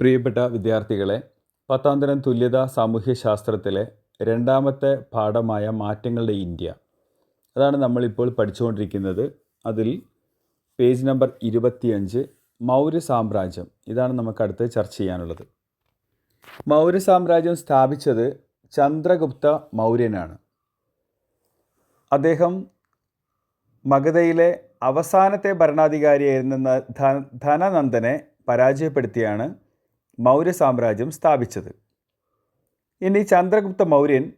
പ്രിയപ്പെട്ട വിദ്യാർത്ഥികളെ പത്താം തരം തുല്യത സാമൂഹ്യശാസ്ത്രത്തിലെ രണ്ടാമത്തെ പാഠമായ മാറ്റങ്ങളുടെ ഇന്ത്യ. അതാണ് നമ്മളിപ്പോൾ പഠിച്ചുകൊണ്ടിരിക്കുന്നത്. അതിൽ പേജ് നമ്പർ ഇരുപത്തിയഞ്ച് മൗര്യ സാമ്രാജ്യം. ഇതാണ് നമുക്ക് അടുത്ത് ചർച്ച ചെയ്യാനുള്ളത്. മൗര്യ സാമ്രാജ്യം സ്ഥാപിച്ചത് ചന്ദ്രഗുപ്ത മൗര്യനാണ്. അദ്ദേഹം മഗധയിലെ അവസാനത്തെ ഭരണാധികാരിയായിരുന്ന ധനനന്ദനെ പരാജയപ്പെടുത്തിയാണ്. മൗര്യ സാമ്രാജ്യം സ്ഥാപിച്ചത്. ഇനി ചന്ദ്രഗുപ്ത മൗര്യൻ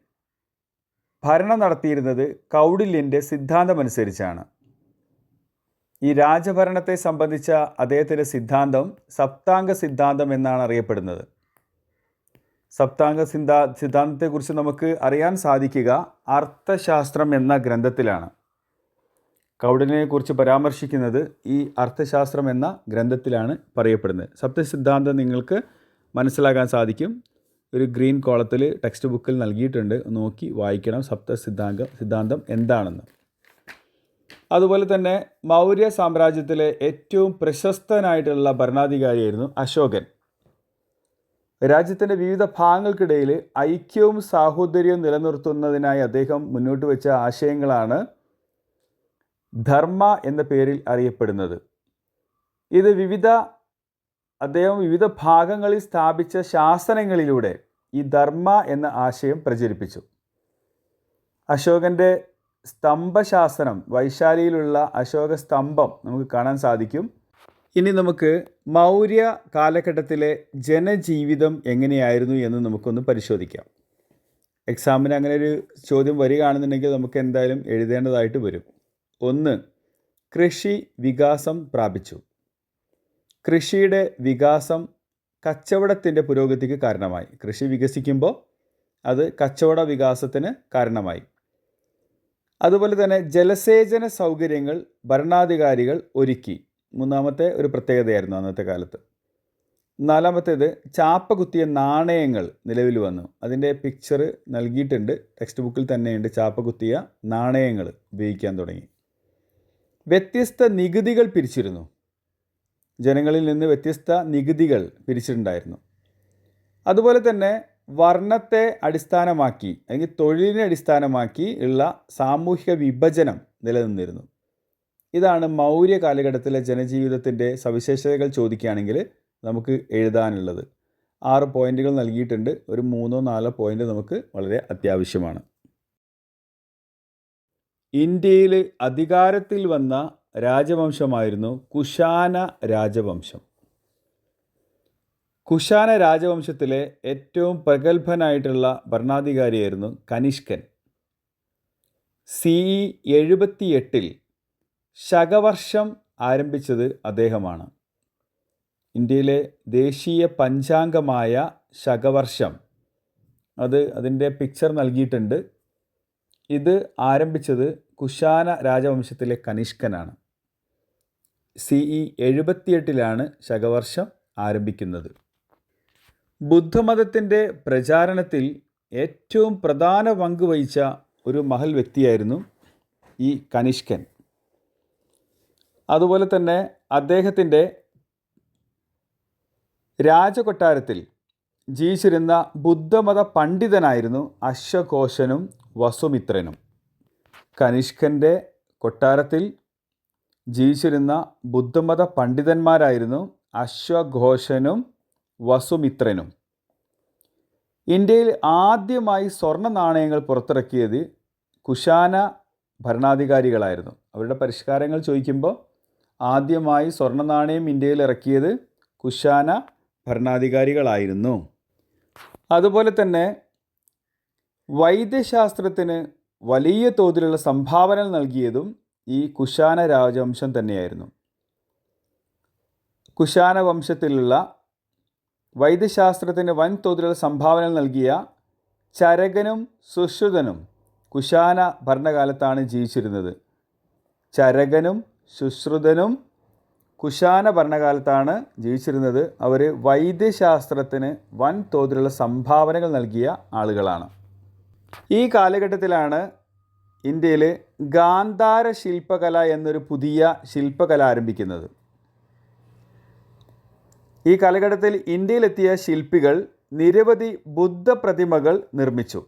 ഭരണം നടത്തിയിരുന്നത് കൗടില്യന്റെ സിദ്ധാന്തമനുസരിച്ചാണ്. ഈ രാജഭരണത്തെ സംബന്ധിച്ച അദ്ദേഹത്തിന്റെ സിദ്ധാന്തം സപ്താംഗ സിദ്ധാന്തം എന്നാണ് അറിയപ്പെടുന്നത്. സപ്താംഗ സിദ്ധാ സിദ്ധാന്തത്തെക്കുറിച്ച് നമുക്ക് അറിയാൻ സാധിക്കുക അർത്ഥശാസ്ത്രം എന്ന ഗ്രന്ഥത്തിലാണ്. കൗടിലിനെക്കുറിച്ച് പരാമർശിക്കുന്നത് ഈ അർത്ഥശാസ്ത്രം എന്ന ഗ്രന്ഥത്തിലാണ് പറയപ്പെടുന്നത്. സപ്തസിദ്ധാന്തം നിങ്ങൾക്ക് മനസ്സിലാക്കാൻ സാധിക്കും. ഒരു ഗ്രീൻ കോളത്തിൽ ടെക്സ്റ്റ് ബുക്കിൽ നൽകിയിട്ടുണ്ട്. നോക്കി വായിക്കണം. സപ്ത സിദ്ധാന്തം സിദ്ധാന്തം എന്താണെന്ന്. അതുപോലെ തന്നെ മൗര്യ സാമ്രാജ്യത്തിലെ ഏറ്റവും പ്രശസ്തനായിട്ടുള്ള ഭരണാധികാരിയായിരുന്നു അശോകൻ. രാജ്യത്തിന്റെ വിവിധ ഭാഗങ്ങൾക്കിടയിൽ ഐക്യവും സാഹോദര്യവും നിലനിർത്തുന്നതിനായി അദ്ദേഹം മുന്നോട്ട് വെച്ച ആശയങ്ങളാണ് ധർമ്മ എന്ന പേരിൽ അറിയപ്പെടുന്നത്. ഇത് വിവിധ അദ്ദേഹം വിവിധ ഭാഗങ്ങളിൽ സ്ഥാപിച്ച ശാസനങ്ങളിലൂടെ ഈ ധർമ്മ എന്ന ആശയം പ്രചരിപ്പിച്ചു. അശോകന്റെ സ്തംഭശാസനം വൈശാലിയിലുള്ള അശോക സ്തംഭം നമുക്ക് കാണാൻ സാധിക്കും. ഇനി നമുക്ക് മൗര്യ കാലഘട്ടത്തിലെ ജനജീവിതം എങ്ങനെയായിരുന്നു എന്ന് നമുക്കൊന്ന് പരിശോധിക്കാം. എക്സാമിന് അങ്ങനെ ഒരു ചോദ്യം വരികയാണെന്നുണ്ടെങ്കിൽ നമുക്ക് എന്തായാലും എഴുതേണ്ടതായിട്ട് വരും. ഒന്ന് കൃഷി വികാസം പ്രാപിച്ചു. കൃഷിയുടെ വികാസം കച്ചവടത്തിന്റെ പുരോഗതിക്ക് കാരണമായി. കൃഷി വികസിക്കുമ്പോൾ അത് കച്ചവട വികാസത്തിന് കാരണമായി. അതുപോലെ തന്നെ ജലസേചന സൗകര്യങ്ങൾ ഭരണാധികാരികൾ ഒരുക്കി. മൂന്നാമത്തെ ഒരു പ്രത്യേകതയായിരുന്നു അന്നത്തെ കാലത്ത്. നാലാമത്തേത് ചാപ്പ കുത്തിയ നാണയങ്ങൾ നിലവിൽ വന്നു. അതിന്റെ പിക്ചർ നൽകിയിട്ടുണ്ട്. ടെക്സ്റ്റ് ബുക്കിൽ തന്നെയുണ്ട് ചാപ്പ കുത്തിയ നാണയങ്ങൾ ഉപയോഗിക്കാൻ തുടങ്ങി. വ്യത്യസ്ത നികുതികൾ പിരിച്ചിരുന്നു. ജനങ്ങളിൽ നിന്ന് വ്യത്യസ്ത നികുതികൾ പിരിച്ചിട്ടുണ്ടായിരുന്നു. അതുപോലെ തന്നെ വർണത്തെ അടിസ്ഥാനമാക്കി അല്ലെങ്കിൽ തൊഴിലിനെ അടിസ്ഥാനമാക്കി ഉള്ള സാമൂഹിക വിഭജനം നിലനിന്നിരുന്നു. ഇതാണ് മൗര്യ കാലഘട്ടത്തിലെ ജനജീവിതത്തിന്റെ സവിശേഷതകൾ ചോദിക്കുകയാണെങ്കിൽ നമുക്ക് എഴുതാനുള്ളത്. ആറ് പോയിന്റുകൾ നൽകിയിട്ടുണ്ട്. ഒരു മൂന്നോ നാലോ പോയിന്റ് നമുക്ക് വളരെ അത്യാവശ്യമാണ്. ഇന്ത്യയിൽ അധികാരത്തിൽ വന്ന രാജവംശമായിരുന്നു കുഷാന രാജവംശം. കുഷാന രാജവംശത്തിലെ ഏറ്റവും പ്രഗത്ഭനായിട്ടുള്ള ഭരണാധികാരിയായിരുന്നു കനിഷ്കൻ. സി ഇ എഴുപത്തിയെട്ടിൽ ശകവർഷം ആരംഭിച്ചത് അദ്ദേഹമാണ്. ഇന്ത്യയിലെ ദേശീയ പഞ്ചാംഗമായ ശകവർഷം. അത് അതിന്റെ പിക്ചർ നൽകിയിട്ടുണ്ട്. ഇത് ആരംഭിച്ചത് കുഷാന രാജവംശത്തിലെ കനിഷ്കനാണ്. സി ഇ എഴുപത്തിയെട്ടിലാണ് ശകവർഷം ആരംഭിക്കുന്നത്. ബുദ്ധമതത്തിന്റെ പ്രചാരണത്തിൽ ഏറ്റവും പ്രധാന പങ്ക് വഹിച്ച ഒരു മഹൽ വ്യക്തിയായിരുന്നു ഈ കനിഷ്കൻ. അതുപോലെ തന്നെ അദ്ദേഹത്തിന്റെ രാജകൊട്ടാരത്തിൽ ജീവിച്ചിരുന്ന ബുദ്ധമത പണ്ഡിതനായിരുന്നു അശ്വഘോഷനും വസുമിത്രനും. കനിഷ്കന്റെ കൊട്ടാരത്തിൽ ജീവിച്ചിരുന്ന ബുദ്ധമത പണ്ഡിതന്മാരായിരുന്നു അശ്വഘോഷനും വസുമിത്രനും. ഇന്ത്യയിൽ ആദ്യമായി സ്വർണ നാണയങ്ങൾ പുറത്തിറക്കിയത് കുശാന ഭരണാധികാരികളായിരുന്നു. അവരുടെ പരിഷ്കാരങ്ങൾ ചോദിക്കുമ്പോൾ ആദ്യമായി സ്വർണ നാണയം ഇന്ത്യയിൽ ഇറക്കിയത് കുശാന ഭരണാധികാരികളായിരുന്നു. അതുപോലെ തന്നെ വൈദ്യശാസ്ത്രത്തിന് വലിയ തോതിലുള്ള സംഭാവന നൽകിയതും ഈ കുഷാന രാജവംശം തന്നെയായിരുന്നു. കുഷാന വംശത്തിലുള്ള വൈദ്യശാസ്ത്രത്തിന് വൻതോതിലുള്ള സംഭാവന നൽകിയ ചരകനും സുശ്രുതനും കുഷാന ഭരണകാലത്താണ് ജീവിച്ചിരുന്നത്. ചരകനും ശുശ്രുതനും കുഷാന ഭരണകാലത്താണ് ജീവിച്ചിരുന്നത്. അവർ വൈദ്യശാസ്ത്രത്തിന് വൻതോതിലുള്ള സംഭാവനകൾ നൽകിയ ആളുകളാണ്. ഈ കാലഘട്ടത്തിലാണ് ഇന്ത്യയിൽ ഗാന്ധാര ശില്പകല എന്നൊരു പുതിയ ശില്പകല ആരംഭിക്കുന്നത്. ഈ കാലഘട്ടത്തിൽ ഇന്ത്യയിലെത്തിയ ശില്പികൾ നിരവധി ബുദ്ധ പ്രതിമകൾ നിർമ്മിച്ചു.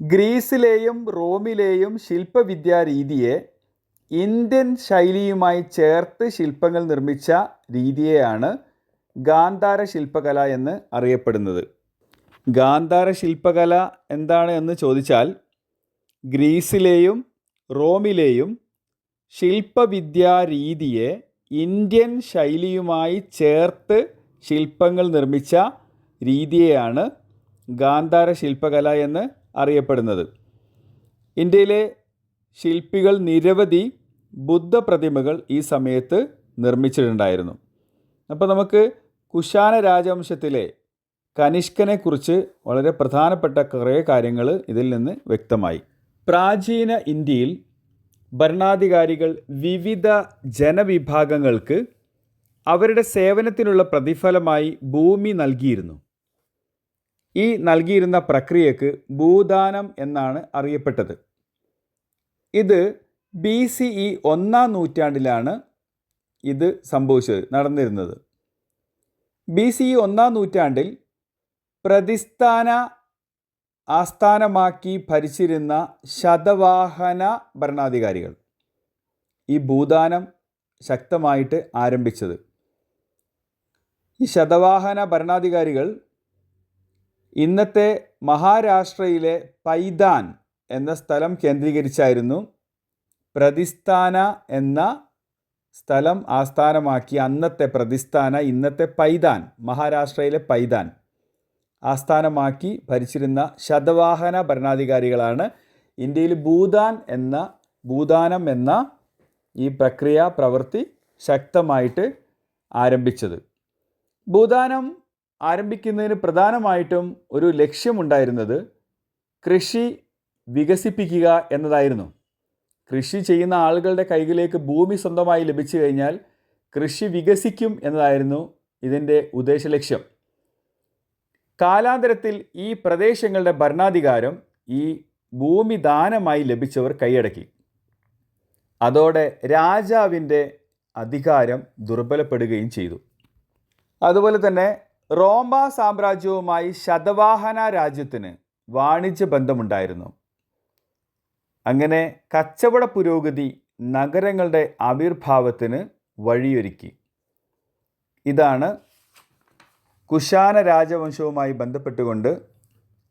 ഗ്രീസിലെയും റോമിലെയും ശില്പവിദ്യാ രീതിയെ ഇന്ത്യൻ ശൈലിയുമായി ചേർത്ത് ശില്പങ്ങൾ നിർമ്മിച്ച രീതിയെയാണ് ഗാന്ധാര ശില്പകല എന്ന് അറിയപ്പെടുന്നത്. ഗാന്ധാര ശില്പകല എന്താണ് എന്ന് ചോദിച്ചാൽ ഗ്രീസിലെയും റോമിലെയും ശില്പവിദ്യാ രീതിയെ ഇന്ത്യൻ ശൈലിയുമായി ചേർത്ത് ശില്പങ്ങൾ നിർമ്മിച്ച രീതിയെയാണ് ഗാന്ധാര ശില്പകല എന്ന് അറിയപ്പെടുന്നത്. ഇന്ത്യയിലെ ശില്പികൾ നിരവധി ബുദ്ധ പ്രതിമകൾ ഈ സമയത്ത് നിർമ്മിച്ചിട്ടുണ്ടായിരുന്നു. അപ്പോൾ നമുക്ക് കുശാന രാജവംശത്തിലെ കനിഷ്കനെക്കുറിച്ച് വളരെ പ്രധാനപ്പെട്ട കുറേ കാര്യങ്ങൾ ഇതിൽ നിന്ന് വ്യക്തമായി. പ്രാചീന ഇന്ത്യയിൽ ഭരണാധികാരികൾ വിവിധ ജനവിഭാഗങ്ങൾക്ക് അവരുടെ സേവനത്തിനുള്ള പ്രതിഫലമായി ഭൂമി നൽകിയിരുന്നു. ഈ നൽകിയിരുന്ന പ്രക്രിയക്ക് ഭൂദാനം എന്നാണ് അറിയപ്പെട്ടത്. ഇത് ബി സി ഇ ഒന്നാം നൂറ്റാണ്ടിലാണ് ഇത് സംഭവിച്ചത് നടന്നിരുന്നത്. ബി സി ഇ ഒന്നാം നൂറ്റാണ്ടിൽ പ്രതിസ്ഥാന ആസ്ഥാനമാക്കി ഭരിച്ചിരുന്ന ശതവാഹന ഭരണാധികാരികൾ. ഈ ഭൂദാനം ശക്തമായിട്ട് ആരംഭിച്ചത്. ഈ ശതവാഹന ഭരണാധികാരികൾ ഇന്നത്തെ മഹാരാഷ്ട്രയിലെ പൈതാൻ എന്ന സ്ഥലം കേന്ദ്രീകരിച്ചായിരുന്നു. പ്രതിസ്ഥാന എന്ന സ്ഥലം ആസ്ഥാനമാക്കി അന്നത്തെ പ്രതിസ്ഥാന ഇന്നത്തെ പൈതാൻ മഹാരാഷ്ട്രയിലെ പൈതാൻ. ആസ്ഥാനമാക്കി ഭരിച്ചിരുന്ന ശതവാഹന ഭരണാധികാരികളാണ് ഇന്ത്യയിൽ ഭൂദാൻ എന്ന ഭൂദാനം എന്ന ഈ പ്രക്രിയ പ്രവൃത്തി ശക്തമായിട്ട് ആരംഭിച്ചത്. ഭൂദാനം ആരംഭിക്കുന്നതിന് പ്രധാനമായിട്ടും ഒരു ലക്ഷ്യമുണ്ടായിരുന്നത് കൃഷി വികസിപ്പിക്കുക എന്നതായിരുന്നു. കൃഷി ചെയ്യുന്ന ആളുകളുടെ കൈകളിലേക്ക് ഭൂമി സ്വന്തമായി ലഭിച്ചു കഴിഞ്ഞാൽ കൃഷി വികസിക്കും എന്നതായിരുന്നു ഇതിന്റെ ഉദ്ദേശലക്ഷ്യം. കാലാന്തരത്തിൽ ഈ പ്രദേശങ്ങളുടെ ഭരണാധികാരം ഈ ഭൂമി ദാനമായി ലഭിച്ചവർ കൈയടക്കി. അതോടെ രാജാവിന്റെ അധികാരം ദുർബലപ്പെടുകയും ചെയ്തു. അതുപോലെ തന്നെ റോമ സാമ്രാജ്യവുമായി ശതവാഹന രാജ്യത്തിന് വാണിജ്യ ബന്ധമുണ്ടായിരുന്നു. അങ്ങനെ കച്ചവട പുരോഗതി നഗരങ്ങളുടെ ആവിർഭാവത്തിന് വഴിയൊരുക്കി. ഇതാണ് കുശാന രാജവംശവുമായി ബന്ധപ്പെട്ടുകൊണ്ട്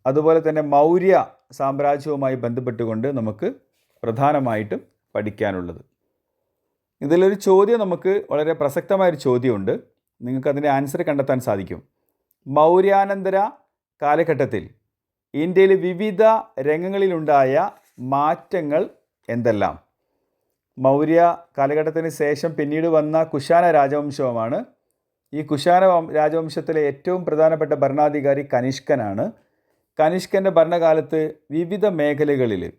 അതുപോലെ തന്നെ മൗര്യ സാമ്രാജ്യവുമായി ബന്ധപ്പെട്ടുകൊണ്ട് നമുക്ക് പ്രധാനമായിട്ടും പഠിക്കാനുള്ളത്. ഇതിലൊരു ചോദ്യം നമുക്ക് വളരെ പ്രസക്തമായൊരു ചോദ്യമുണ്ട്. നിങ്ങൾക്ക് അതിന്റെ ആൻസർ കണ്ടെത്താൻ സാധിക്കും. മൗര്യാനന്തര കാലഘട്ടത്തിൽ ഇന്ത്യയിൽ വിവിധ രംഗങ്ങളിലുണ്ടായ മാറ്റങ്ങൾ എന്തെല്ലാം? മൗര്യ കാലഘട്ടത്തിന് ശേഷം പിന്നീട് വന്ന കുശാന രാജവംശവുമാണ് ഈ കുശാന രാജവംശത്തിലെ ഏറ്റവും പ്രധാനപ്പെട്ട ഭരണാധികാരി കനിഷ്കനാണ്. കനിഷ്കന്റെ ഭരണകാലത്ത് വിവിധ മേഖലകളിൽ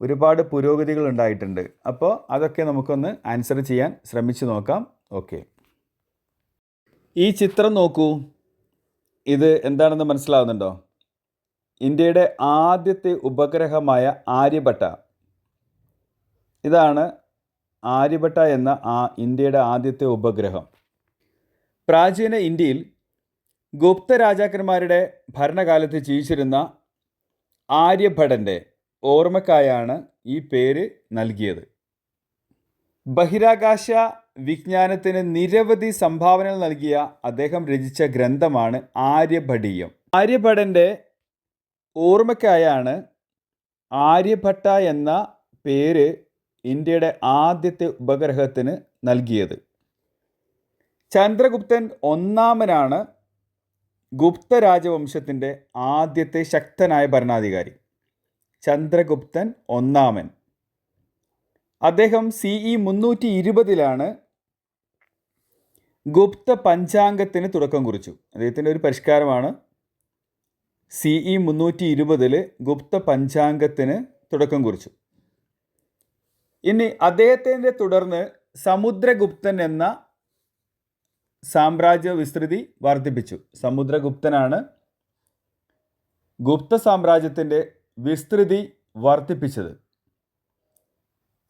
ഒരുപാട് പുരോഗതികൾ ഉണ്ടായിട്ടുണ്ട്. അപ്പോൾ അതൊക്കെ നമുക്കൊന്ന് ആൻസർ ചെയ്യാൻ ശ്രമിച്ചു നോക്കാം. ഓക്കെ. ഈ ചിത്രം നോക്കൂ. ഇത് എന്താണെന്ന് മനസ്സിലാവുന്നുണ്ടോ? ഇന്ത്യയുടെ ആദ്യത്തെ ഉപഗ്രഹമായ ആര്യഭട്ട. ഇതാണ് ആര്യഭട്ട എന്ന ആ ഇന്ത്യയുടെ ആദ്യത്തെ ഉപഗ്രഹം. പ്രാചീന ഇന്ത്യയിൽ ഗുപ്ത രാജാക്കന്മാരുടെ ഭരണകാലത്ത് ജീവിച്ചിരുന്ന ആര്യഭടന്റെ ഓർമ്മക്കായാണ് ഈ പേര് നൽകിയത്. ബഹിരാകാശ വിജ്ഞാനത്തിന് നിരവധി സംഭാവനകൾ നൽകിയ അദ്ദേഹം രചിച്ച ഗ്രന്ഥമാണ് ആര്യഭടീയം. ആര്യഭടന്റെ ഓർമ്മയ്ക്കായാണ് ആര്യഭട്ട എന്ന പേര് ഇന്ത്യയുടെ ആദ്യത്തെ ഉപഗ്രഹത്തിന് നൽകിയത്. ചന്ദ്രഗുപ്തൻ ഒന്നാമനാണ് ഗുപ്ത രാജവംശത്തിന്റെ ആദ്യത്തെ ശക്തനായ ഭരണാധികാരി. ചന്ദ്രഗുപ്തൻ ഒന്നാമൻ. അദ്ദേഹം സി ഇ മുന്നൂറ്റി ഇരുപതിലാണ് ഗുപ്ത പഞ്ചാംഗത്തിന് തുടക്കം കുറിച്ചു. അദ്ദേഹത്തിന്റെ ഒരു പരിഷ്കാരമാണ് സി ഇ മുന്നൂറ്റി ഇരുപതിൽ ഗുപ്ത പഞ്ചാംഗത്തിന് തുടക്കം കുറിച്ചു. ഇനി അദ്ദേഹത്തിന്റെ തുടർന്ന് സമുദ്രഗുപ്തൻ എന്ന സാമ്രാജ്യ വിസ്തൃതി വർദ്ധിപ്പിച്ചു. സമുദ്രഗുപ്തനാണ്. ഗുപ്ത സാമ്രാജ്യത്തിന്റെ വിസ്തൃതി വർദ്ധിപ്പിച്ചത്.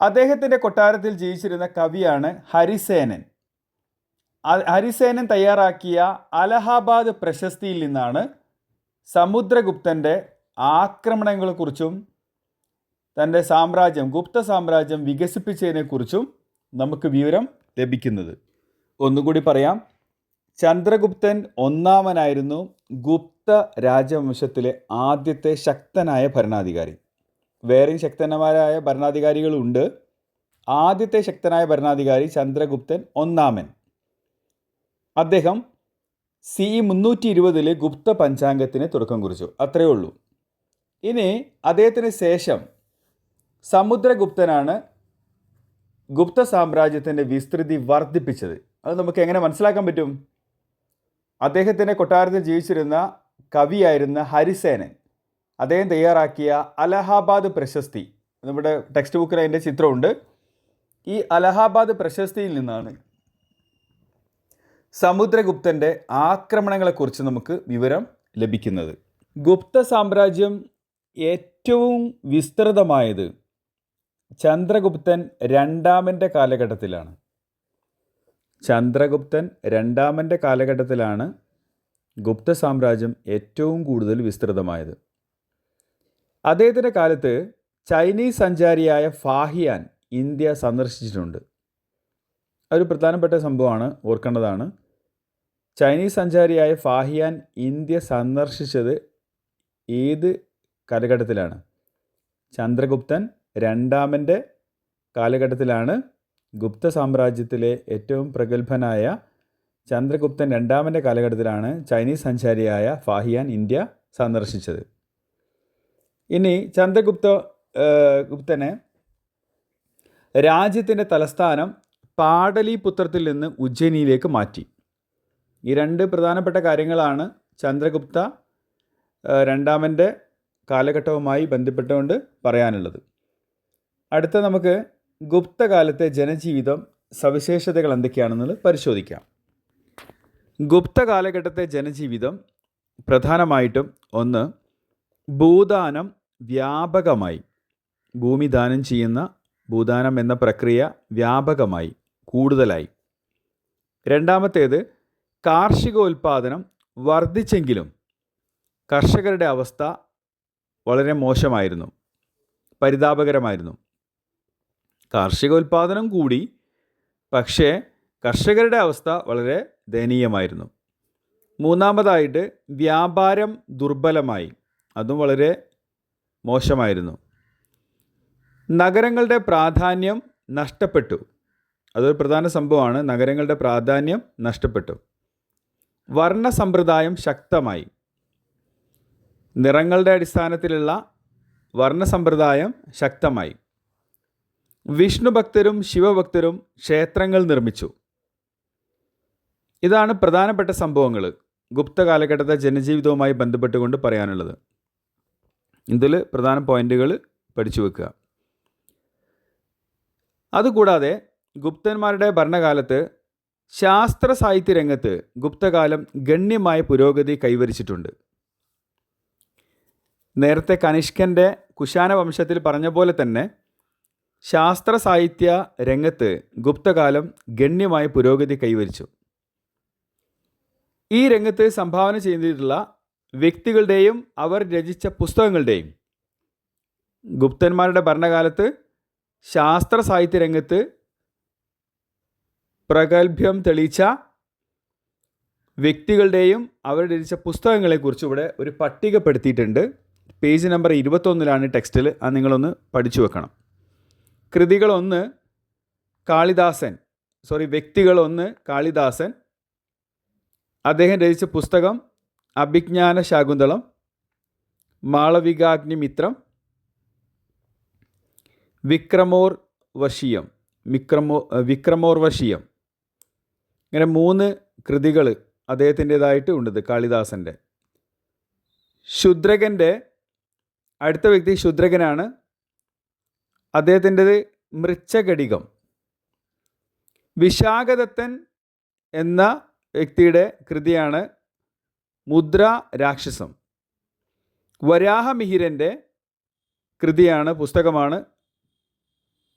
അദ്ദേഹത്തിന്റെ കൊട്ടാരത്തിൽ ജീവിച്ചിരുന്ന കവിയാണ് ഹരിസേനൻ. ഹരിസേനൻ തയ്യാറാക്കിയ അലഹാബാദ് പ്രശസ്തിയിൽ നിന്നാണ് സമുദ്രഗുപ്തന്റെ ആക്രമണങ്ങളെക്കുറിച്ചും തന്റെ സാമ്രാജ്യം ഗുപ്ത സാമ്രാജ്യം വികസിപ്പിച്ചതിനെക്കുറിച്ചും നമുക്ക് വിവരം ലഭിക്കുന്നത്. ഒന്നുകൂടി പറയാം. ചന്ദ്രഗുപ്തൻ ഒന്നാമനായിരുന്നു ഗുപ്ത രാജവംശത്തിലെ ആദ്യത്തെ ശക്തനായ ഭരണാധികാരി. വേറെയും ശക്തന്മാരായ ഭരണാധികാരികളുണ്ട്. ആദ്യത്തെ ശക്തനായ ഭരണാധികാരി ചന്ദ്രഗുപ്തൻ ഒന്നാമൻ. അദ്ദേഹം സി മുന്നൂറ്റി ഇരുപതിലെ ഗുപ്ത പഞ്ചാംഗത്തിന് തുടക്കം കുറിച്ചു. അത്രയേ ഉള്ളൂ. ഇനി അദ്ദേഹത്തിന് ശേഷം സമുദ്രഗുപ്തനാണ് ഗുപ്ത സാമ്രാജ്യത്തിന്റെ വിസ്തൃതി വർദ്ധിപ്പിച്ചത്. അത് നമുക്ക് എങ്ങനെ മനസ്സിലാക്കാൻ പറ്റും? അദ്ദേഹത്തിന്റെ കൊട്ടാരത്തിൽ ജീവിച്ചിരുന്ന കവിയായിരുന്ന ഹരിസേനൻ. അദ്ദേഹം തയ്യാറാക്കിയ അലഹാബാദ് പ്രശസ്തി. നമ്മുടെ ടെക്സ്റ്റ് ബുക്കിൽ അതിന്റെ ചിത്രമുണ്ട്. ഈ അലഹാബാദ് പ്രശസ്തിയിൽ നിന്നാണ് സമുദ്രഗുപ്തന്റെ ആക്രമണങ്ങളെക്കുറിച്ച് നമുക്ക് വിവരം ലഭിക്കുന്നത്. ഗുപ്ത സാമ്രാജ്യം ഏറ്റവും വിസ്തൃതമായത് ചന്ദ്രഗുപ്തൻ രണ്ടാമന്റെ കാലഘട്ടത്തിലാണ്. ചന്ദ്രഗുപ്തൻ രണ്ടാമന്റെ കാലഘട്ടത്തിലാണ് ഗുപ്ത സാമ്രാജ്യം ഏറ്റവും കൂടുതൽ വിസ്തൃതമായത്. അദ്ദേഹത്തിന്റെ കാലത്ത് ചൈനീസ് സഞ്ചാരിയായ ഫാഹിയാൻ ഇന്ത്യ സന്ദർശിച്ചിട്ടുണ്ട്. ഒരു പ്രധാനപ്പെട്ട സംഭവമാണ് ഓർക്കേണ്ടതാണ്. ചൈനീസ് സഞ്ചാരിയായ ഫാഹിയാൻ ഇന്ത്യ സന്ദർശിച്ചത് ഏത് കാലഘട്ടത്തിലാണ്? ചന്ദ്രഗുപ്തൻ രണ്ടാമന്റെ കാലഘട്ടത്തിലാണ് ഗുപ്ത സാമ്രാജ്യത്തിലെ ഏറ്റവും പ്രഗത്ഭനായ ചന്ദ്രഗുപ്തൻ രണ്ടാമന്റെ കാലഘട്ടത്തിലാണ് ചൈനീസ് സഞ്ചാരിയായ ഫാഹിയാൻ ഇന്ത്യ സന്ദർശിച്ചത്. ഇനി ചന്ദ്രഗുപ്ത ഗുപ്തനെ രാജ്യത്തിന്റെ തലസ്ഥാനം പാടലിപുത്രത്തിൽ നിന്ന് ഉജ്ജയിനിയിലേക്ക് മാറ്റി. ഈ രണ്ട് പ്രധാനപ്പെട്ട കാര്യങ്ങളാണ് ചന്ദ്രഗുപ്ത രണ്ടാമന്റെ കാലഘട്ടവുമായി ബന്ധപ്പെട്ടുകൊണ്ട് പറയാനുള്ളത്. അടുത്ത നമുക്ക് ഗുപ്തകാലത്തെ ജനജീവിതം സവിശേഷതകൾ എന്തൊക്കെയാണെന്നുള്ളത് പരിശോധിക്കാം. ഗുപ്ത കാലഘട്ടത്തെ ജനജീവിതം പ്രധാനമായിട്ടും ഒന്ന് ഭൂദാനം വ്യാപകമായി ഭൂമി ദാനം ചെയ്യുന്ന ഭൂദാനം എന്ന പ്രക്രിയ വ്യാപകമായി കൂടുതലായി. രണ്ടാമത്തേത് കാർഷികോൽപാദനം വർദ്ധിച്ചെങ്കിലും കർഷകരുടെ അവസ്ഥ വളരെ മോശമായിരുന്നു പരിതാപകരമായിരുന്നു. കാർഷികോൽപാദനം കൂടി പക്ഷേ കർഷകരുടെ അവസ്ഥ വളരെ ദയനീയമായിരുന്നു. മൂന്നാമതായിട്ട് വ്യാപാരം ദുർബലമായി അതും വളരെ മോശമായിരുന്നു. നഗരങ്ങളുടെ പ്രാധാന്യം നഷ്ടപ്പെട്ടു. അതൊരു പ്രധാന സംഭവമാണ്. നഗരങ്ങളുടെ പ്രാധാന്യം നഷ്ടപ്പെട്ടു. വർണ സമ്പ്രദായം ശക്തമായി. നിറങ്ങളുടെ അടിസ്ഥാനത്തിലുള്ള വർണ സമ്പ്രദായം ശക്തമായി. വിഷ്ണു ഭക്തരും ശിവഭക്തരും ക്ഷേത്രങ്ങൾ നിർമ്മിച്ചു. ഇതാണ് പ്രധാനപ്പെട്ട സംഭവങ്ങൾ ഗുപ്ത കാലഘട്ടത്തെ ജനജീവിതവുമായി ബന്ധപ്പെട്ടുകൊണ്ട് പറയാനുള്ളത്. ഇതിൽ പ്രധാന പോയിന്റുകൾ പഠിച്ചു വെക്കുക. അതുകൂടാതെ ഗുപ്തന്മാരുടെ ഭരണകാലത്ത് ശാസ്ത്ര സാഹിത്യ രംഗത്ത് ഗുപ്തകാലം ഗണ്യമായ പുരോഗതി കൈവരിച്ചിട്ടുണ്ട്. നേരത്തെ കനിഷ്കന്റെ കുശാന വംശത്തിൽ പറഞ്ഞ പോലെ തന്നെ ശാസ്ത്ര സാഹിത്യ രംഗത്ത് ഗുപ്തകാലം ഗണ്യമായ പുരോഗതി കൈവരിച്ചു. ഈ രംഗത്ത് സംഭാവന ചെയ്തിട്ടുള്ള വ്യക്തികളുടെയും അവർ രചിച്ച പുസ്തകങ്ങളുടെയും ഗുപ്തന്മാരുടെ ഭരണകാലത്ത് ശാസ്ത്ര സാഹിത്യ രംഗത്ത് പ്രഗത്ഭ്യം തെളിയിച്ച വ്യക്തികളുടെയും അവർ രചിച്ച പുസ്തകങ്ങളെക്കുറിച്ച് ഇവിടെ ഒരു പട്ടികപ്പെടുത്തിയിട്ടുണ്ട്. പേജ് നമ്പർ ഇരുപത്തൊന്നിലാണ് ടെക്സ്റ്റിൽ അത് നിങ്ങളൊന്ന് പഠിച്ചു വെക്കണം. കൃതികളൊന്ന് കാളിദാസൻ സോറി വ്യക്തികളൊന്ന് കാളിദാസൻ അദ്ദേഹം രചിച്ച പുസ്തകം അഭിജ്ഞാന ശാകുന്തളം മാളവികാഗ്നിമിത്രം വിക്രമോർ വശീയം വിക്രമോ വിക്രമോർ വശീയം. ഇങ്ങനെ മൂന്ന് കൃതികൾ അദ്ദേഹത്തിന്റെതായിട്ട് ഉണ്ട് കാളിദാസന്റെ. ശുദ്രകന്റെ അടുത്ത വ്യക്തി ശുദ്രകനാണ് അദ്ദേഹത്തിന്റെത് മൃച്ഛഘടികം വിശാഖദത്തൻ എന്ന വ്യക്തിയുടെ കൃതിയാണ് മുദ്ര രാക്ഷസം. വരാഹമിഹിരന്റെ കൃതിയാണ് പുസ്തകമാണ്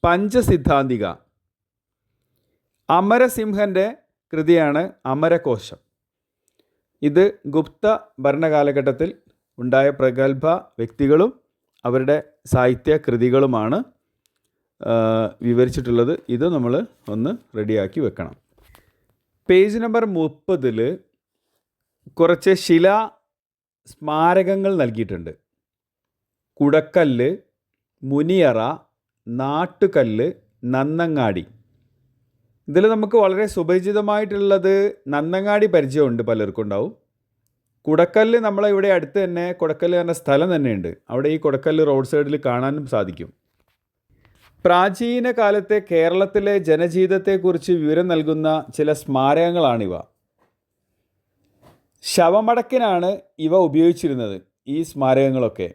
പഞ്ചസിദ്ധാന്തിക. അമരസിംഹന്റെ കൃതിയാണ് അമരകോശം. ഇത് ഗുപ്ത ഭരണകാലഘട്ടത്തിൽ ഉണ്ടായ പ്രഗത്ഭ വ്യക്തികളും അവരുടെ സാഹിത്യ കൃതികളുമാണ്. വിവരിച്ചിട്ടുള്ളത് ഇത് നമ്മൾ ഒന്ന് റെഡിയാക്കി വെക്കണം. പേജ് നമ്പർ മുപ്പതിൽ കുറച്ച് ശില സ്മാരകങ്ങൾ നൽകിയിട്ടുണ്ട്. കുടക്കല്ല് മുനിയറ നാട്ടുകല്ല് നന്നങ്ങാടി. ഇതിൽ നമുക്ക് വളരെ സുപരിചിതമായിട്ടുള്ളത് നന്നങ്ങാടി പരിചയമുണ്ട് പലർക്കും ഉണ്ടാവും. കുടക്കല്ല് നമ്മളെ ഇവിടെ അടുത്ത് തന്നെ കുടക്കല്ല് എന്ന സ്ഥലം തന്നെയുണ്ട്. അവിടെ ഈ കുടക്കല്ല് റോഡ് സൈഡിൽ കാണാനും സാധിക്കും. പ്രാചീന കാലത്തെ കേരളത്തിലെ ജനജീവിതത്തെക്കുറിച്ച് വിവരം നൽകുന്ന ചില സ്മാരകങ്ങളാണിവ. ശവമടക്കിനാണ് ഇവ ഉപയോഗിച്ചിരുന്നത് ഈ സ്മാരകങ്ങളൊക്കെ.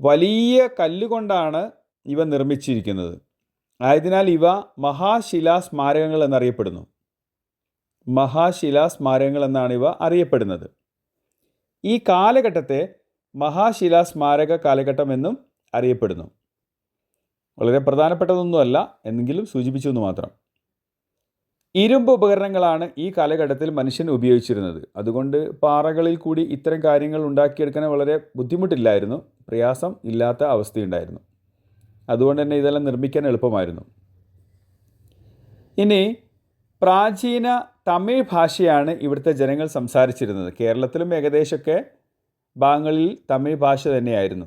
വലിയ കല്ലുകൊണ്ടാണ് ഇവ നിർമ്മിച്ചിരിക്കുന്നത്. ആയതിനാൽ ഇവ മഹാശിലാ സ്മാരകങ്ങൾ എന്നറിയപ്പെടുന്നു. മഹാശിലാ സ്മാരകങ്ങൾ എന്നാണ് ഇവ അറിയപ്പെടുന്നത്. ഈ കാലഘട്ടത്തെ മഹാശിലാ സ്മാരക കാലഘട്ടം എന്നും അറിയപ്പെടുന്നു. വളരെ പ്രധാനപ്പെട്ടതൊന്നുമല്ല എന്നെങ്കിലും സൂചിപ്പിച്ചു എന്ന് മാത്രം. ഇരുമ്പ് ഉപകരണങ്ങളാണ് ഈ കാലഘട്ടത്തിൽ മനുഷ്യൻ ഉപയോഗിച്ചിരുന്നത്. അതുകൊണ്ട് പാറകളിൽ കൂടി ഇത്തരം കാര്യങ്ങൾ ഉണ്ടാക്കിയെടുക്കാൻ വളരെ ബുദ്ധിമുട്ടില്ലായിരുന്നു. പ്രയാസം ഇല്ലാത്ത അവസ്ഥയുണ്ടായിരുന്നു. അതുകൊണ്ട് തന്നെ ഇതെല്ലാം നിർമ്മിക്കാൻ എളുപ്പമായിരുന്നു. ഇനി പ്രാചീന തമിഴ് ഭാഷയാണ് ഇവിടുത്തെ ജനങ്ങൾ സംസാരിച്ചിരുന്നത്. കേരളത്തിലും ഏകദേശമൊക്കെ ഭാഗങ്ങളിൽ തമിഴ് ഭാഷ തന്നെയായിരുന്നു.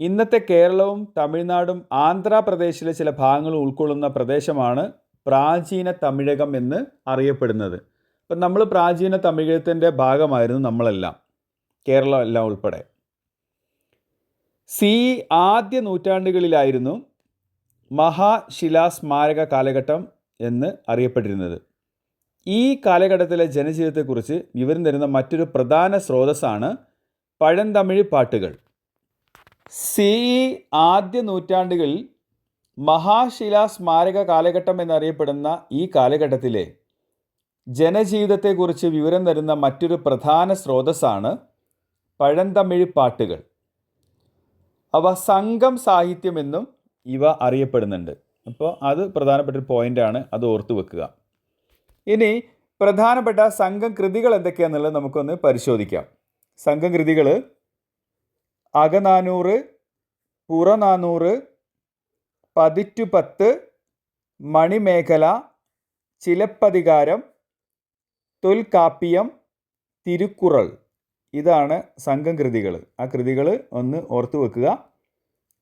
ഇന്നത്തെ കേരളവും തമിഴ്നാടും ആന്ധ്രാപ്രദേശിലെ ചില ഭാഗങ്ങൾ ഉൾക്കൊള്ളുന്ന പ്രദേശമാണ് പ്രാചീന തമിഴകം എന്ന് അറിയപ്പെടുന്നത്. അപ്പം നമ്മൾ പ്രാചീന തമിഴകത്തിന്റെ ഭാഗമായിരുന്നു നമ്മളെല്ലാം കേരളം എല്ലാം ഉൾപ്പെടെ. സി ആദ്യ നൂറ്റാണ്ടുകളിലായിരുന്നു മഹാശിലാസ്മാരക കാലഘട്ടം എന്ന് അറിയപ്പെട്ടിരുന്നത്. ഈ കാലഘട്ടത്തിലെ ജനജീവിതത്തെക്കുറിച്ച് വിവരം തരുന്ന മറ്റൊരു പ്രധാന സ്രോതസ്സാണ് പഴന്തമിഴ് പാട്ടുകൾ. സി ഇ ആദ്യ നൂറ്റാണ്ടുകളിൽ മഹാശിലാ സ്മാരക കാലഘട്ടം എന്നറിയപ്പെടുന്ന ഈ കാലഘട്ടത്തിലെ ജനജീവിതത്തെക്കുറിച്ച് വിവരം തരുന്ന മറ്റൊരു പ്രധാന സ്രോതസ്സാണ് പഴന്തമിഴ് പാട്ടുകൾ. അവ സംഘം സാഹിത്യമെന്നും ഇവ അറിയപ്പെടുന്നുണ്ട്. അപ്പോൾ അത് പ്രധാനപ്പെട്ട ഒരു പോയിന്റാണ് അത് ഓർത്തു വെക്കുക. ഇനി പ്രധാനപ്പെട്ട സംഘം കൃതികൾ എന്തൊക്കെയാണെന്നുള്ളത് നമുക്കൊന്ന് പരിശോധിക്കാം. സംഘം കൃതികൾ അകനാനൂറ് പുറനാനൂറ് പതിറ്റുപത്ത് മണിമേഖല ചിലപ്പതികാരം തൊൽക്കാപ്പിയം തിരുക്കുറൾ. ഇതാണ് സംഘം കൃതികൾ. ആ കൃതികൾ ഒന്ന് ഓർത്തു വെക്കുക.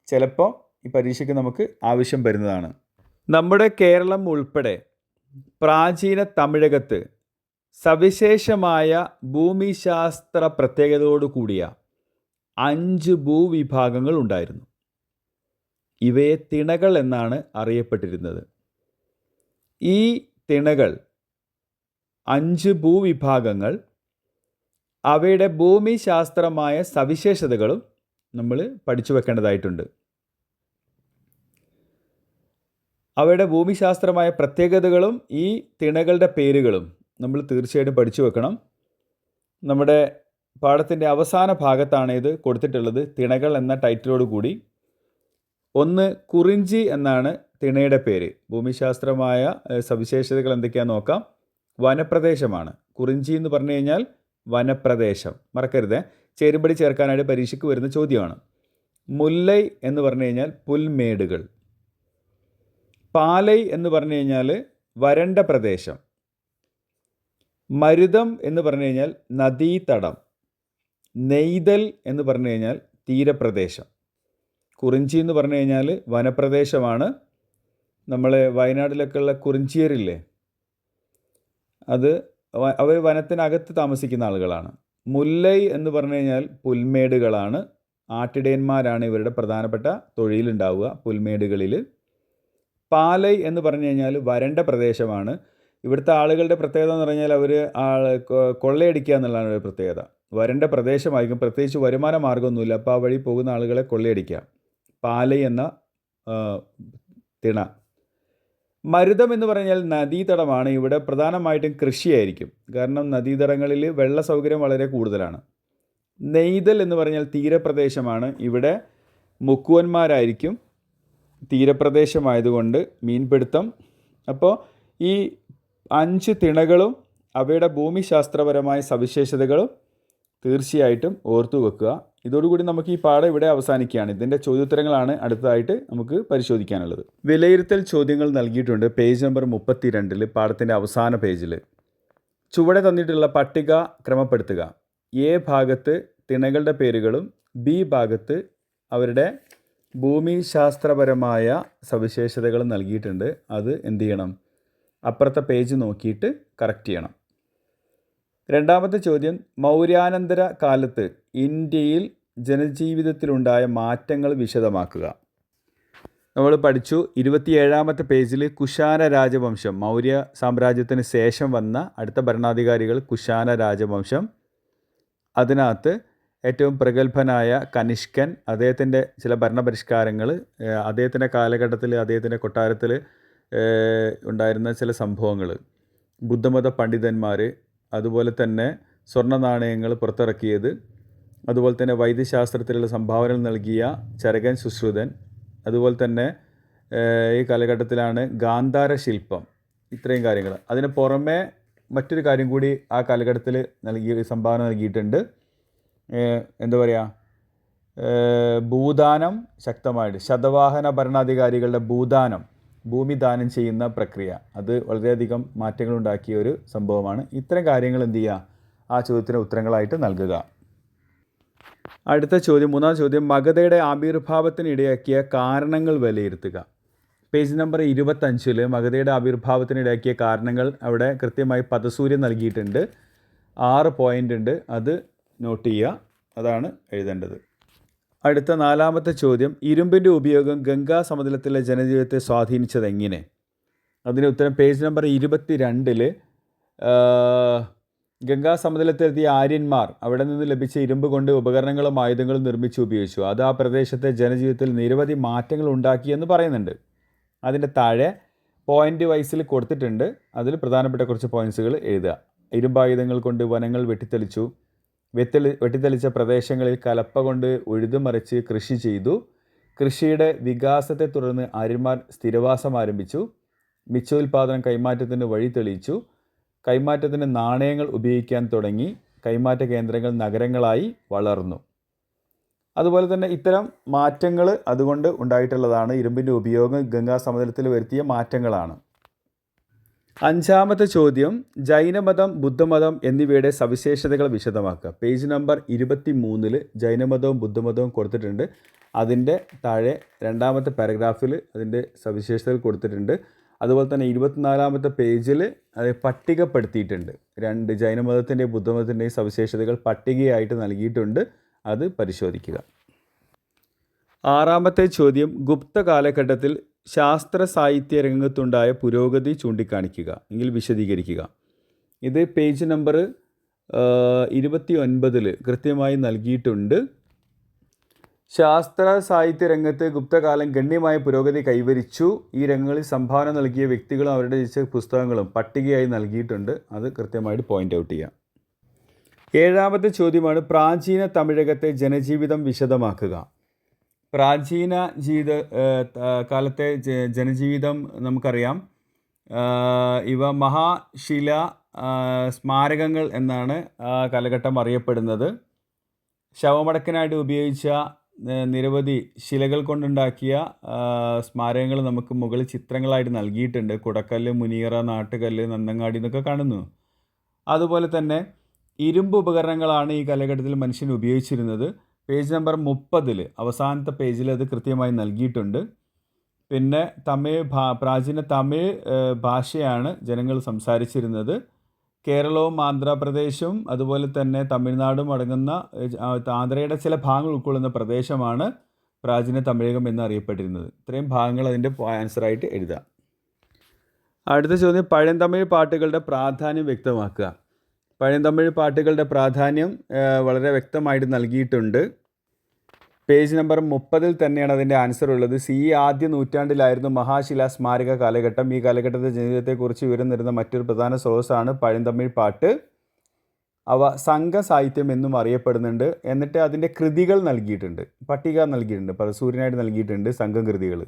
ചിലപ്പോൾ ഈ പരീക്ഷയ്ക്ക് നമുക്ക് ആവശ്യം വരുന്നതാണ്. നമ്മുടെ കേരളം ഉൾപ്പെടെ പ്രാചീന തമിഴകത്ത് സവിശേഷമായ ഭൂമിശാസ്ത്ര പ്രത്യേകതയോടു കൂടിയ അഞ്ച് ഭൂവിഭാഗങ്ങൾ ഉണ്ടായിരുന്നു. ഇവയെ തിണകൾ എന്നാണ് അറിയപ്പെട്ടിരുന്നത്. ഈ തിണകൾ അഞ്ച് ഭൂവിഭാഗങ്ങൾ അവയുടെ ഭൂമിശാസ്ത്രമായ സവിശേഷതകളും നമ്മൾ പഠിച്ചു വെക്കേണ്ടതായിട്ടുണ്ട്. അവയുടെ ഭൂമിശാസ്ത്രമായ പ്രത്യേകതകളും ഈ തിണകളുടെ പേരുകളും നമ്മൾ തീർച്ചയായിട്ടും പഠിച്ചു വെക്കണം. നമ്മുടെ പാഠത്തിന്റെ അവസാന ഭാഗത്താണ് ഇത് കൊടുത്തിട്ടുള്ളത് തിണകൾ എന്ന ടൈറ്റിലോട് കൂടി ഒന്ന് കുറിഞ്ചി എന്നാണ് തിണയുടെ പേര്. ഭൂമിശാസ്ത്രമായ സവിശേഷതകൾ എന്തൊക്കെയാണെന്ന് നോക്കാം. വനപ്രദേശമാണ്. കുറിഞ്ചി എന്ന് പറഞ്ഞു കഴിഞ്ഞാൽ വനപ്രദേശം. മറക്കരുത്. ചേരുമ്പടി ചേർക്കാനായിട്ട് പരീക്ഷയ്ക്ക് വരുന്ന ചോദ്യമാണ്. മുല്ലൈ എന്ന് പറഞ്ഞു കഴിഞ്ഞാൽ പുൽമേടുകൾ. പാലൈ എന്ന് പറഞ്ഞു കഴിഞ്ഞാൽ വരണ്ട പ്രദേശം. മരുതം എന്ന് പറഞ്ഞു കഴിഞ്ഞാൽ നദീതടം. നെയ്തൽ എന്ന് പറഞ്ഞു കഴിഞ്ഞാൽ തീരപ്രദേശം. കുറിഞ്ചി എന്ന് പറഞ്ഞു കഴിഞ്ഞാൽ വനപ്രദേശമാണ്. നമ്മൾ വയനാട്ടിലൊക്കെ ഉള്ള കുറിഞ്ചിയരില്ലേ? അത് അവർ വനത്തിനകത്ത് താമസിക്കുന്ന ആളുകളാണ്. മുല്ലൈ എന്ന് പറഞ്ഞു കഴിഞ്ഞാൽ പുൽമേടുകളാണ്. ആട്ടിടയന്മാരാണ് ഇവരുടെ പ്രധാനപ്പെട്ട തൊഴിലുണ്ടാവുക പുൽമേടുകളിൽ. പാലൈ എന്ന് പറഞ്ഞു കഴിഞ്ഞാൽ വരണ്ട പ്രദേശമാണ്. ഇവിടുത്തെ ആളുകളുടെ പ്രത്യേകത എന്ന് പറഞ്ഞാൽ അവർ കൊള്ളയടിക്കുക എന്നുള്ളതാണ് ഒരു പ്രത്യേകത. വരണ്ട പ്രദേശമായിരിക്കും. പ്രത്യേകിച്ച് വരുമാന മാർഗമൊന്നുമില്ല. അപ്പോൾ ആ വഴി പോകുന്ന ആളുകളെ കൊള്ളയടിക്കുക. പാലൈ എന്ന തിണ. മരുതം എന്ന് പറഞ്ഞാൽ നദീതടമാണ്. ഇവിടെ പ്രധാനമായിട്ടും കൃഷിയായിരിക്കും. കാരണം നദീതടങ്ങളിൽ വെള്ള സൗകര്യം വളരെ കൂടുതലാണ്. നെയ്തൽ എന്ന് പറഞ്ഞാൽ തീരപ്രദേശമാണ്. ഇവിടെ മുക്കുവന്മാരായിരിക്കും തീരപ്രദേശമായതുകൊണ്ട് മീൻപിടുത്തം. അപ്പോൾ ഈ അഞ്ച് തിണകളും അവയുടെ ഭൂമിശാസ്ത്രപരമായ സവിശേഷതകളും തീർച്ചയായിട്ടും ഓർത്തു വെക്കുക. ഇതോടുകൂടി നമുക്ക് ഈ പാഠം ഇവിടെ അവസാനിക്കുകയാണ്. ഇതിന്റെ ചോദ്യോത്തരങ്ങളാണ് അടുത്തതായിട്ട് നമുക്ക് പരിശോധിക്കാനുള്ളത്. വിലയിരുത്തൽ ചോദ്യങ്ങൾ നൽകിയിട്ടുണ്ട് പേജ് നമ്പർ മുപ്പത്തി രണ്ടിൽ പാഠത്തിന്റെ അവസാന പേജിൽ ചുവടെ തന്നിട്ടുള്ള പട്ടിക ക്രമപ്പെടുത്തുക. എ ഭാഗത്ത് തിണകളുടെ പേരുകളും ബി ഭാഗത്ത് അവരുടെ ഭൂമിശാസ്ത്രപരമായ സവിശേഷതകളും നൽകിയിട്ടുണ്ട്. അത് എന്ത് ചെയ്യണം? അപ്പുറത്തെ പേജ് നോക്കിയിട്ട് കറക്റ്റ് ചെയ്യണം. രണ്ടാമത്തെ ചോദ്യം മൗര്യാനന്തര കാലത്ത് ഇന്ത്യയിൽ ജനജീവിതത്തിലുണ്ടായ മാറ്റങ്ങൾ വിശദമാക്കുക. നമ്മൾ പഠിച്ചു ഇരുപത്തിയേഴാമത്തെ പേജിൽ കുശാന രാജവംശം മൗര്യ സാമ്രാജ്യത്തിന് ശേഷം വന്ന അടുത്ത ഭരണാധികാരികൾ കുശാന രാജവംശം. അതിനകത്ത് ഏറ്റവും പ്രഗത്ഭനായ കനിഷ്കൻ അദ്ദേഹത്തിന്റെ ചില ഭരണപരിഷ്കാരങ്ങൾ അദ്ദേഹത്തിന്റെ കാലഘട്ടത്തിൽ അദ്ദേഹത്തിന്റെ കൊട്ടാരത്തിൽ ഉണ്ടായിരുന്ന ചില സംഭവങ്ങൾ. ബുദ്ധമത പണ്ഡിതന്മാർ അതുപോലെ തന്നെ സ്വർണ നാണയങ്ങൾ പുറത്തിറക്കിയത്. അതുപോലെ തന്നെ വൈദ്യശാസ്ത്രത്തിലുള്ള സംഭാവനകൾ നൽകിയ ചരകൻ സുശ്രുതൻ. അതുപോലെ തന്നെ ഈ കാലഘട്ടത്തിലാണ് ഗാന്ധാര ശില്പം. ഇത്രയും കാര്യങ്ങൾ. അതിന് പുറമേ മറ്റൊരു കാര്യം കൂടി ആ കാലഘട്ടത്തിൽ നൽകി സംഭാവന നൽകിയിട്ടുണ്ട്. എന്താ പറയുക ഭൂദാനം ശക്തമായിട്ട്. ശതവാഹന ഭരണാധികാരികളുടെ ഭൂദാനം. ഭൂമി ദാനം ചെയ്യുന്ന പ്രക്രിയ. അത് വളരെയധികം മാറ്റങ്ങൾ ഉണ്ടാക്കിയ ഒരു സംഭവമാണ്. ഇത്തരം കാര്യങ്ങൾ എന്ത് ചെയ്യുക ആ ചോദ്യത്തിന് ഉത്തരങ്ങളായിട്ട് നൽകുക. അടുത്ത ചോദ്യം മൂന്നാം ചോദ്യം. മഗധയുടെ ആവിർഭാവത്തിന് ഇടയാക്കിയ കാരണങ്ങൾ വിലയിരുത്തുക. പേജ് നമ്പർ ഇരുപത്തഞ്ചിൽ മഗധയുടെ ആവിർഭാവത്തിന് ഇടയാക്കിയ കാരണങ്ങൾ അവിടെ കൃത്യമായി പദസൂര്യം നൽകിയിട്ടുണ്ട്. ആറ് പോയിന്റ് ഉണ്ട്. അത് നോട്ട് ചെയ്യുക. അതാണ് എഴുതേണ്ടത്. അടുത്ത നാലാമത്തെ ചോദ്യം ഇരുമ്പിന്റെ ഉപയോഗം ഗംഗാ സമതലത്തിലെ ജനജീവിതത്തെ സ്വാധീനിച്ചത് എങ്ങനെ? അതിന് ഉത്തരം പേജ് നമ്പർ ഇരുപത്തി രണ്ടിൽ ഗംഗാ സമതലത്തിലെത്തിയ ആര്യന്മാർ അവിടെ നിന്ന് ലഭിച്ച ഇരുമ്പ് കൊണ്ട് ഉപകരണങ്ങളും ആയുധങ്ങളും നിർമ്മിച്ച് ഉപയോഗിച്ചു. അത് ആ പ്രദേശത്തെ ജനജീവിതത്തിൽ നിരവധി മാറ്റങ്ങൾ ഉണ്ടാക്കിയെന്ന് പറയുന്നുണ്ട്. അതിന്റെ താഴെ പോയിന്റ് വൈസിൽ കൊടുത്തിട്ടുണ്ട്. അതിൽ പ്രധാനപ്പെട്ട കുറച്ച് പോയിൻസുകൾ എഴുതുക. ഇരുമ്പായുധങ്ങൾ കൊണ്ട് വനങ്ങൾ വെട്ടിത്തെളിച്ചു. വെത്തളി വെട്ടിത്തെളിച്ച പ്രദേശങ്ങളിൽ കലപ്പ കൊണ്ട് ഉഴുതുമറിച്ച് കൃഷി ചെയ്തു. കൃഷിയുടെ വികാസത്തെ തുടർന്ന് ആര്യന്മാർ സ്ഥിരവാസം ആരംഭിച്ചു. മിച്ചോൽപാദനം കൈമാറ്റത്തിന് വഴി തെളിയിച്ചു. കൈമാറ്റത്തിന് നാണയങ്ങൾ ഉപയോഗിക്കാൻ തുടങ്ങി. കൈമാറ്റ കേന്ദ്രങ്ങൾ നഗരങ്ങളായി വളർന്നു. അതുപോലെ തന്നെ ഇത്തരം മാറ്റങ്ങൾ അതുകൊണ്ട് ഉണ്ടായിട്ടുള്ളതാണ്. ഇരുമ്പിന്റെ ഉപയോഗം ഗംഗാ സമതലത്തിൽ വരുത്തിയ മാറ്റങ്ങളാണ്. അഞ്ചാമത്തെ ചോദ്യം ജൈനമതം ബുദ്ധമതം എന്നിവയുടെ സവിശേഷതകൾ വിശദമാക്കുക. പേജ് നമ്പർ ഇരുപത്തി മൂന്നിൽ ജൈനമതവും ബുദ്ധമതവും കൊടുത്തിട്ടുണ്ട്. അതിന്റെ താഴെ രണ്ടാമത്തെ പാരഗ്രാഫിൽ അതിന്റെ സവിശേഷതകൾ കൊടുത്തിട്ടുണ്ട്. അതുപോലെ തന്നെ ഇരുപത്തിനാലാമത്തെ പേജിൽ അത് പട്ടികപ്പെടുത്തിയിട്ടുണ്ട്. രണ്ട് ജൈനമതത്തിന്റെയും ബുദ്ധമതത്തിന്റെയും സവിശേഷതകൾ പട്ടികയായിട്ട് നൽകിയിട്ടുണ്ട്. അത് പരിശോധിക്കുക. ആറാമത്തെ ചോദ്യം ഗുപ്ത കാലഘട്ടത്തിൽ ശാസ്ത്ര സാഹിത്യ രംഗത്തുണ്ടായ പുരോഗതി ചൂണ്ടിക്കാണിക്കുക എങ്കിൽ വിശദീകരിക്കുക. ഇത് പേജ് നമ്പർ ഇരുപത്തി ഒൻപതിൽ കൃത്യമായി നൽകിയിട്ടുണ്ട്. ശാസ്ത്ര സാഹിത്യ രംഗത്ത് ഗുപ്തകാലം ഗണ്യമായ പുരോഗതി കൈവരിച്ചു. ഈ രംഗങ്ങളിൽ സംഭാവന നൽകിയ വ്യക്തികളും അവരുടെ രചിച്ച പുസ്തകങ്ങളും പട്ടികയായി നൽകിയിട്ടുണ്ട്. അത് കൃത്യമായിട്ട് പോയിന്റ് ഔട്ട് ചെയ്യാം. ഏഴാമത്തെ ചോദ്യമാണ് പ്രാചീന തമിഴകത്തെ ജനജീവിതം വിശദമാക്കുക. പ്രാചീന ജീവിത കാലത്തെ ജനജീവിതം നമുക്കറിയാം. ഇവ മഹാശില സ്മാരകങ്ങൾ എന്നാണ് കാലഘട്ടം അറിയപ്പെടുന്നത്. ശവമടക്കനായിട്ട് ഉപയോഗിച്ച നിരവധി ശിലകൾ കൊണ്ടുണ്ടാക്കിയ സ്മാരകങ്ങൾ നമുക്ക് മുകളിൽ ചിത്രങ്ങളായിട്ട് നൽകിയിട്ടുണ്ട്. കുടക്കല്ല് മുനിയറ നാട്ടുകല്ല് നന്നങ്ങാടി എന്നൊക്കെ കാണുന്നു. അതുപോലെ തന്നെ ഇരുമ്പ് ഉപകരണങ്ങളാണ് ഈ കാലഘട്ടത്തിൽ മനുഷ്യൻ ഉപയോഗിച്ചിരുന്നത്. പേജ് നമ്പർ മുപ്പതിൽ അവസാനത്തെ പേജിൽ അത് കൃത്യമായി നൽകിയിട്ടുണ്ട്. പിന്നെ തമിഴ് ഭാ പ്രാചീന തമിഴ് ഭാഷയാണ് ജനങ്ങൾ സംസാരിച്ചിരുന്നത്. കേരളവും ആന്ധ്രാപ്രദേശും അതുപോലെ തന്നെ തമിഴ്നാടും അടങ്ങുന്ന ആന്ധ്രയുടെ ചില ഭാഗങ്ങൾ ഉൾക്കൊള്ളുന്ന പ്രദേശമാണ് പ്രാചീന തമിഴകം എന്നറിയപ്പെട്ടിരുന്നത് ഇത്രയും ഭാഗങ്ങൾ അതിന്റെ ആൻസറായിട്ട് എഴുതാം. അടുത്ത ചോദ്യം പഴന്തമിഴ് പാട്ടുകളുടെ പ്രാധാന്യം വ്യക്തമാക്കുക. പഴന്തമിഴ് പാട്ടുകളുടെ പ്രാധാന്യം വളരെ വ്യക്തമായിട്ട് നൽകിയിട്ടുണ്ട്. പേജ് നമ്പർ മുപ്പതിൽ തന്നെയാണ് അതിന്റെ ആൻസർ ഉള്ളത്. സി ആദ്യ നൂറ്റാണ്ടിലായിരുന്നു മഹാശില സ്മാരക കാലഘട്ടം. ഈ കാലഘട്ടത്തെ ജീവിതത്തെക്കുറിച്ച് വിവരം മറ്റൊരു പ്രധാന സ്രോതസ്സാണ് പഴന്തമിഴ് പാട്ട്. അവ സംഘ സാഹിത്യം എന്നും അറിയപ്പെടുന്നുണ്ട്. എന്നിട്ട് അതിന്റെ കൃതികൾ നൽകിയിട്ടുണ്ട്. പട്ടിക നൽകിയിട്ടുണ്ട്. പരസൂര്യനായിട്ട് നൽകിയിട്ടുണ്ട് സംഘം കൃതികൾ.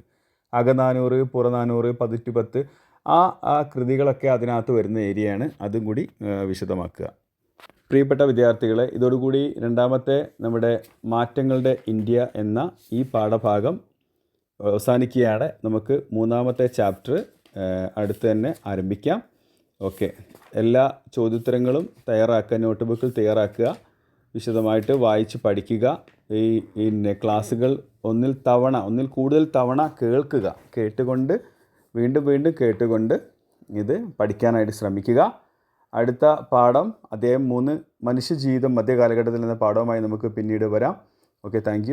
അകനാനൂറ് പുറനാനൂറ് പതിറ്റുപത്ത് ആ ആ കൃതികളൊക്കെ അതിനകത്ത് വരുന്ന ഏരിയയാണ് അതും കൂടി വിശദമാക്കുക. പ്രിയപ്പെട്ട വിദ്യാർത്ഥികളെ ഇതോടുകൂടി രണ്ടാമത്തെ നമ്മുടെ മാറ്റങ്ങളുടെ ഇന്ത്യ എന്ന ഈ പാഠഭാഗം അവസാനിക്കുകയാണ്. നമുക്ക് മൂന്നാമത്തെ ചാപ്റ്റർ അടുത്ത് തന്നെ ആരംഭിക്കാം. ഓക്കെ. എല്ലാ ചോദ്യോത്തരങ്ങളും തയ്യാറാക്കുക നോട്ട് ബുക്കിൽ തയ്യാറാക്കുക വിശദമായിട്ട് വായിച്ച് പഠിക്കുക ഈ പിന്നെ ക്ലാസ്സുകൾ ഒന്നിൽ തവണ ഒന്നിൽ കൂടുതൽ തവണ കേൾക്കുക കേട്ടുകൊണ്ട് വീണ്ടും വീണ്ടും കേട്ടുകൊണ്ട് ഇത് പഠിക്കാനായിട്ട് ശ്രമിക്കുക. അടുത്ത പാഠം അദ്ദേഹം മൂന്ന് മനുഷ്യജീവിതം മധ്യകാലഘട്ടത്തിൽ എന്ന പാഠവുമായി നമുക്ക് പിന്നീട് വരാം. Okay thank